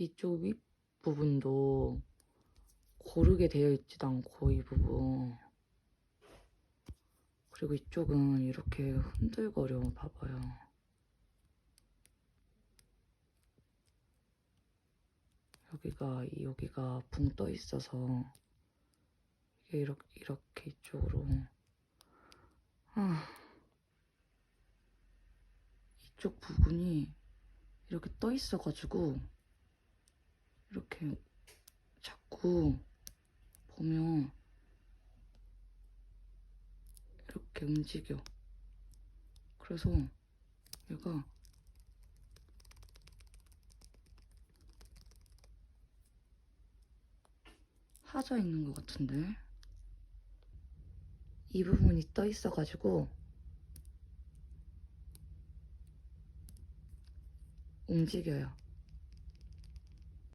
이쪽 윗 부분도 고르게 되어 있지도 않고 이 부분. 그리고 이쪽은 이렇게 흔들거려 봐봐요. 여기가 여기가 붕 떠 있어서 이게 이렇게 이렇게 이쪽으로. 아. 이쪽 부분이 이렇게 떠 있어가지고 이렇게 자꾸 보면 이렇게 움직여. 그래서 얘가 하자 있는 것 같은데 이 부분이 떠 있어가지고 움직여요.